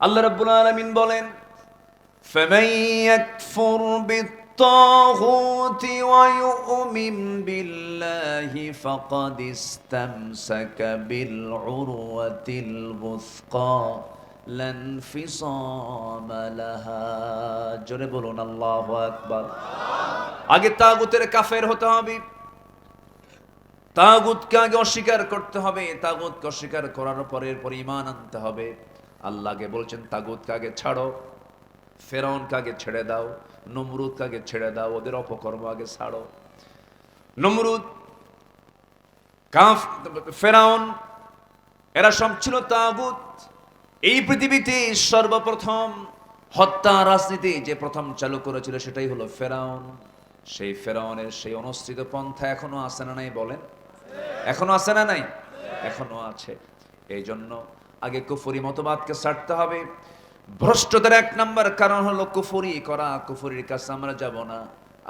আল্লাহ রাব্বুল আলামিন বলেন فمن يكفر بالطاغوت ويؤمن بالله فقد استمسك بالعروة الوثقى لا انفصام لها জোরে বলুন আল্লাহু আকবার আগে তাগুতের কাফের হতে হবে তাগুতকে আগে অস্বীকার করতে হবে তাগুতকে অস্বীকার করার পরে এরপর ইমান আনতে হবে আল্লাহকে বলছেন তাগুতকে আগে ছাড়ো ফেরাউনকে কাকে ছেড়ে দাও নমরুদকে কাকে ছেড়ে দাও, ওদের অপকর্ম আগে ছাড়ো। নমরুদ ফেরাউন, এরা সব ছিল তাগুত। এই পৃথিবীতে সর্বপ্রথম হত্যা রাজনীতি যে প্রথম চালু করেছিল সেটাই হলো ফেরাউন। সেই ফেরাউনের সেই অনুষ্ঠিত পন্থা এখনও আছে না নাই বলেন? এখনও আছে না নাই? এখনও আছে। এই জন্য আগে কুফরি মতবাদকে ছাড়তে হবে। ভ্রষ্টতার এক নম্বর কারণ হলো কুফরি করা, কুফরির কাছে আমরা যাব না।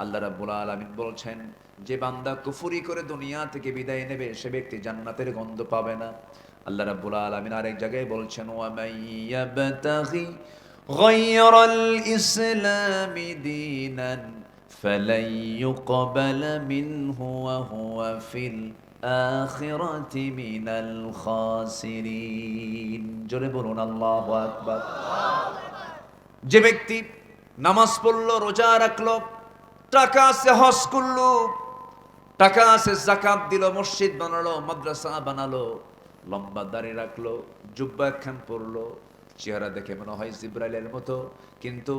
আল্লাহ রাব্বুল আলামিন বলছেন, যে বান্দা কুফরি করে দুনিয়া থেকে বিদায় নেবে, সে ব্যক্তি জান্নাতের গন্ধ পাবে না। আল্লাহ রাব্বুল আলামিন আরেক জায়গায় বলছেন ওয়া মাইয়াবতাগি গায়রাল ইসলামি দীনান ফালাই ইউকবাল মিনহু ওয়া হুয়া ফিল الآخرة من الخاسرين জোরে বলুন আল্লাহু আকবার যে ব্যক্তি নামাজ পড়লো রোজা রাখলো টাকা আছে হজ করলো টাকা আছে জাকাত দিল মসজিদ বানালো মাদ্রাসা বানালো লম্বা দাড়ি রাখলো জুব্বা খান পরলো চেহারা দেখে মনে হয় জিব্রাইলের মতো। কিন্তু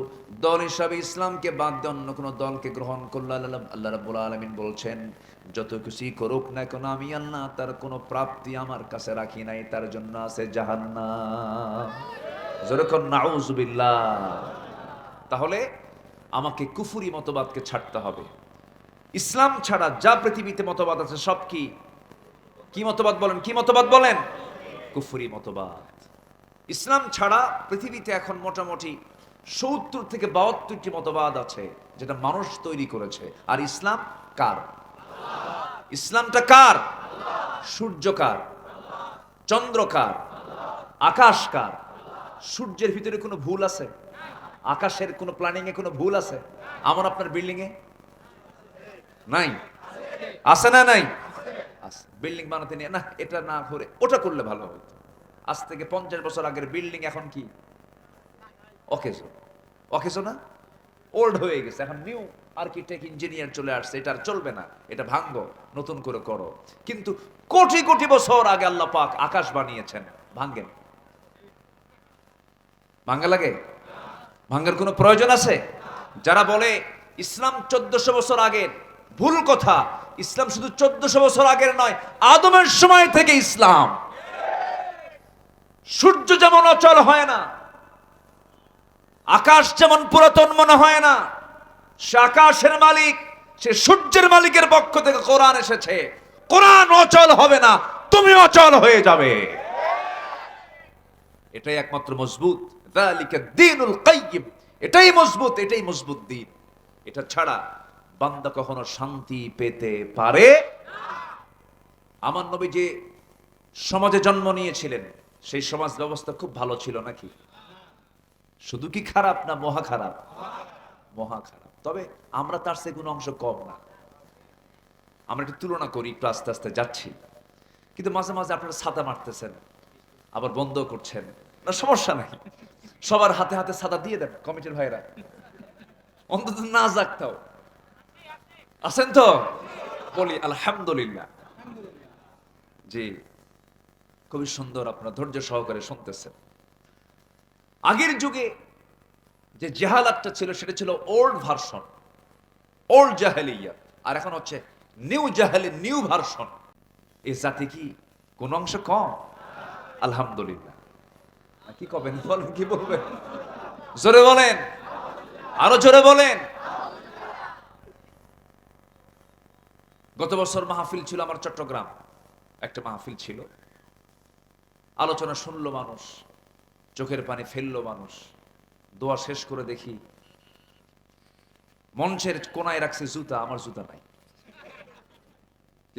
দল হিসাবে ইসলামকে বাদ দিয়ে অন্য কোনো দলকে গ্রহণ করল আল্লাহ আল্লাহ রাব্বুল আলামিন বলছেন, যত কিছুই করুক না কেন, আমি আল্লাহ তার কোনো প্রাপ্তি আমার কাছে রাখি নাই, তার জন্য আছে জাহান্নাম। যেরকম নাউজুবিল্লাহ তাহলে আমাকে কুফুরি মতবাদকে ছাড়তে হবে। ইসলাম ছাড়া যা পৃথিবীতে মতবাদ আছে সব কি? কি মতবাদ বলেন? কি মতবাদ বলেন? কুফুরি মতবাদ। ইসলাম ছাড়া পৃথিবীতে এখন মোটামুটি সত্তর থেকে বাহাত্তরটি মতবাদ আছে, যেটা মানুষ তৈরি করেছে। আর ইসলাম কার? ইসলামটা কার? সূর্য কার? চন্দ্র কার? আকাশ কার? সূর্যের ভিতরে কোনো ভুল আছে? আকাশের কোনো প্ল্যানিং এ কোনো ভুল আছে? আমার আপনার বিল্ডিং এ নাই? আছে না নাই? বিল্ডিং বানাতে নিয়ে না, এটা না করে ওটা করলে ভালো হতো। আজ থেকে পঞ্চাশ বছর আগের বিল্ডিং এখন কি? অকেজো অকেজো না? ওল্ড হয়ে গেছে। এখন নিউ আর্কিটেক্ট ইঞ্জিনিয়ার চলে আসছে। এটা আর চলবে না। এটা ভাঙ্গো। নতুন করে করো। কিন্তু কোটি কোটি বছর আগে আল্লাহ পাক আকাশ বানিয়েছেন। ভাঙ্গেন। ভাঙ্গা লাগে? ভাঙ্গার কোনো প্রয়োজন আছে? যারা বলে ইসলাম চোদ্দশো বছর আগের ভুল কথা। ইসলাম শুধু চোদ্দশো বছর আগের নয়, আদমের সময় থেকে ইসলাম। সূর্য যেমন অচল হয় না, আকাশ যেমন পুরাতন মনে হয় না, সে আকাশের মালিক, সে সূর্যের মালিকের পক্ষ থেকে কোরআন এসেছে। কোরআন অচল হবে না, তুমি অচল হয়ে যাবে। এটাই একমাত্র মজবুত। দ্বীনুল এটাই মজবুত এটাই মজবুত দিন এটা ছাড়া বান্দা কখনো শান্তি পেতে পারে আমার নবী যে সমাজে জন্ম নিয়েছিলেন সেই সমাজ ব্যবস্থা খুব ভালো ছিল নাকি? শুধু কি খারাপ না মহা খারাপ? মহা খারাপ। তবে আমরা তার সে কোনো অংশ কম না। আমরা একটু তুলনা করি, একটু আস্তে আস্তে যাচ্ছি। কিন্তু মাঝে মাঝে আপনারা ছাতা মারতেছেন, আবার বন্ধ করছেন। না, সমস্যা নাই। সবার হাতে হাতে সাদা দিয়ে দেন, কমিটির ভাইরা অন্তত না জাগতাও আছেন তো? বলি, আলহামদুলিল্লাহ। জি। খুবই সুন্দর আপনার ধৈর্য সহকারে শুনতেছেন। আগের যুগে যে জেহালাতটা ছিল, সেটা ছিল ওল্ড ভার্সন, ওল্ড জাহেলিয়া আর এখন হচ্ছে নিউ জাহেলি নিউ ভার্সন। এই জাতি কি কোন অংশ কম? আলহামদুলিল্লাহ। কি কবেন? বলেন, কি বলবেন? জোরে বলেন, আরও জোরে বলেন। গত বছর মাহফিল ছিল আমার চট্টগ্রাম। একটা মাহফিল ছিল। আলোচনা শুনলো মানুষ, চোখের পানি ফেলল মানুষ। দোয়া শেষ করে দেখি, মঞ্চের কোনায় রাখছে জুতা, আমার জুতা নাই।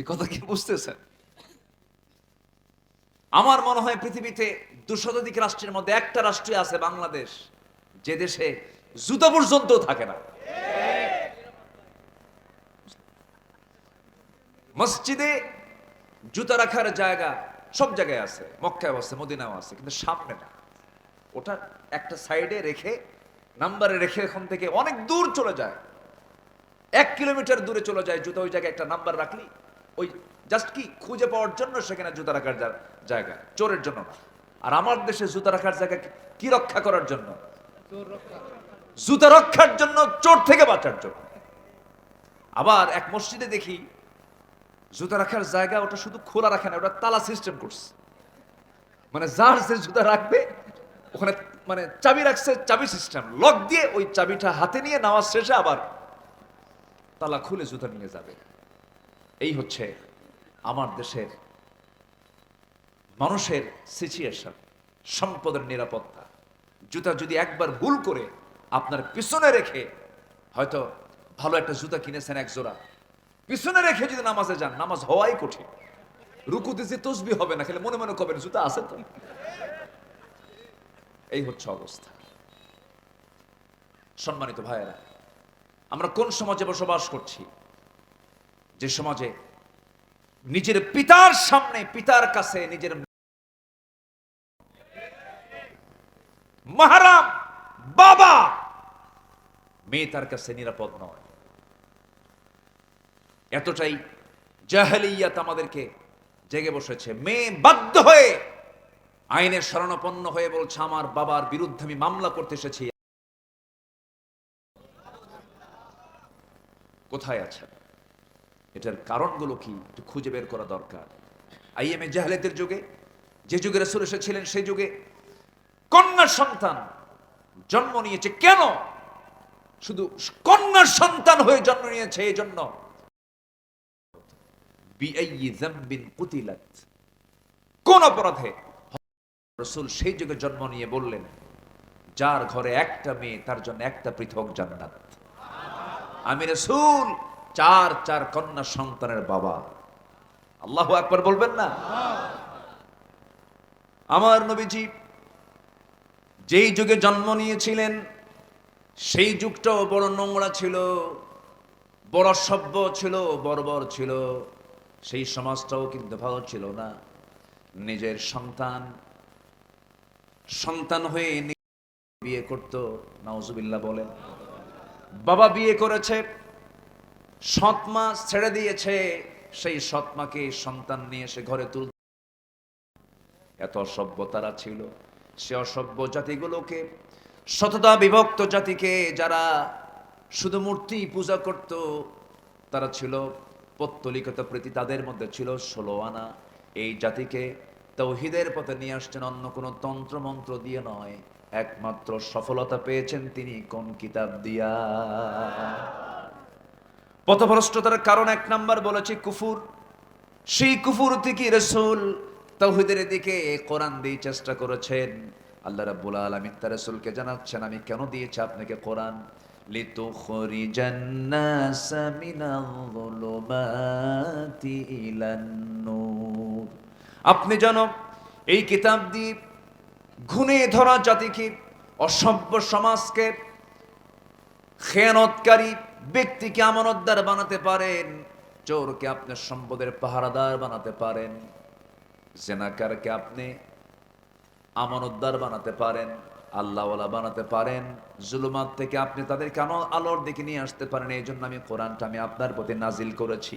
কথা কি বুঝতেছেন? আমার মনে হয় পৃথিবীতে দুশতাধিক রাষ্ট্রের মধ্যে একটা রাষ্ট্রে আছে, বাংলাদেশ, যে দেশে জুতা পর্যন্ত থাকে না। মসজিদে জুতা রাখার জায়গা সব জায়গায় আছে মক্কায় আছে মদিনাও আছে কিন্তু সামনে না। ওটা একটা সাইডে রেখে নাম্বারে রেখে এখান থেকে অনেক দূর চলে যায়। এক কিলোমিটার দূরে চলে যায় জুতা ওই জায়গায় একটা নাম্বার রাখলি ওই জাস্ট কি খুঁজে পাওয়ার জন্য সেখানে জুতা রাখার জায়গা চোরের জন্য না। আর আমার দেশে জুতা রাখার জায়গা কি- কি রক্ষা করার জন্য। জুতা রক্ষার জন্য চোর থেকে বাঁচার জন্য। আবার এক মসজিদে দেখি জুতা রাখার জায়গা ওটা শুধু খোলা রাখে না, ওটা তালা সিস্টেম করছে। মানে যার যে জুতা রাখবে, ওখানে মানে চাবি রাখছে চাবি সিস্টেম লক দিয়ে ওই চাবিটা হাতে নিয়ে নামাজ শেষে আবার তালা খুলে জুতা নিয়ে যাবে। এই হচ্ছে আমার দেশের মানুষের সিচুয়েশন সম্পদের নিরাপত্তা। জুতা যদি একবার ভুল করে আপনার পিছনে রেখে হয়তো ভালো একটা জুতা কিনেছেন এক জোড়া পিছনে রেখে যদি নামাজে যান, নামাজ হওয়াই কঠিন। রুকুতে যে তসবি হবে না, খেলে মনে মনে কবেন, জুতা আছে তো? এই হচ্ছে অবস্থা। সম্মানিত ভাইয়েরা, আমরা কোন সমাজে বসবাস করছি? যে সমাজে নিজের পিতার সামনে, পিতার কাছে নিজের মাহারাম, বাবা, মেয়ে তার কাছে নিরাপদ নয়। এতটাই জাহেলিয়াত আমাদেরকে জেগে বসেছে। মেয়ে বাধ্য হয়ে আইনের শরণাপন্ন হয়ে বলছে, আমার বাবার বিরুদ্ধে আমি মামলা করতে এসেছি। কোথায় আছে এটার কারণগুলো কি? একটু খুঁজে বের করা দরকার। আইএমএ জাহেলিয়াতের যুগে, যে যুগে রসুল এসেছিলেন সেই যুগে কন্যা সন্তান জন্ম নিয়েছে। কেন? শুধু কন্যার সন্তান হয়ে জন্ম নিয়েছে এই জন্য কোন অপরাধে? রসুল সেই যুগে জন্ম নিয়ে বললেন, যার ঘরে একটা মেয়ে, তার জন্য একটা পৃথক জান্নাত। আমি রসুল, চার চার কন্যা সন্তানের বাবা। আল্লাহ একবার বলবেন না? আমার নবীজি, যেই যুগে জন্ম নিয়েছিলেন, সেই যুগটাও বড় নোংরা ছিল, বড় সভ্য ছিল, বর্বর ছিল। সেই সমাজটাও কিন্তু ভালো ছিল না। নিজের সন্তান সন্তান হয়ে বিয়ে করত, নাউজুবিল্লাহ বলেন। বাবা বিয়ে করেছে, সৎমা ছেড়ে দিয়েছে, সেই সৎমাকে সন্তান নিয়ে সে ঘরে তুল এত অসভ্য তারা ছিল। সে অসভ্য জাতিগুলোকে শততা বিভক্ত জাতিকে যারা শুধু মূর্তি পূজা করত, তারা ছিল পত্তলিকতা প্রীতি তাদের মধ্যে ছিল ষোলো আনা। এই জাতিকে তৌহিদের পথে নিয়ে আসছেন অন্য কোনো তন্ত্র মন্ত্র দিয়ে নয়। একমাত্র সফলতা পেয়েছেন তিনি কোন কিতাব দিয়া। পথভ্রষ্টতার কারণ এক নাম্বার বলেছি কুফুর। সেই কুফুর থেকে রসুল তৌহিদের দিকে কোরআন দিয়ে চেষ্টা করেছেন। আল্লাহ রাব্বুল আলামিন তার রসুলকে জানাচ্ছেন, আমি কেন দিয়েছি আপনাকে কোরআন? লিতুখরিজান নাস মিনাল যুলুমাতি ইলান নূর আপনি জানো এই কিতাব দিয়ে ঘুণে ধরা জাতিকে, অসভ্য সমাজকে, খেয়ানতকারী ব্যক্তিকে আমানতদার বানাতে পারেন, চোরকে আপনার সম্পদের পাহারাদার বানাতে পারেন, জেনাকারকে আপনি আমানতদার বানাতে পারেন আল্লাহওয়ালা বানাতে পারেন, জুলুমাত থেকে আপনি তাদের কেন আলোর দিকে নিয়ে আসতে পারেন এই জন্য আমি কোরআনটা আমি আপনার প্রতি নাজিল করেছি।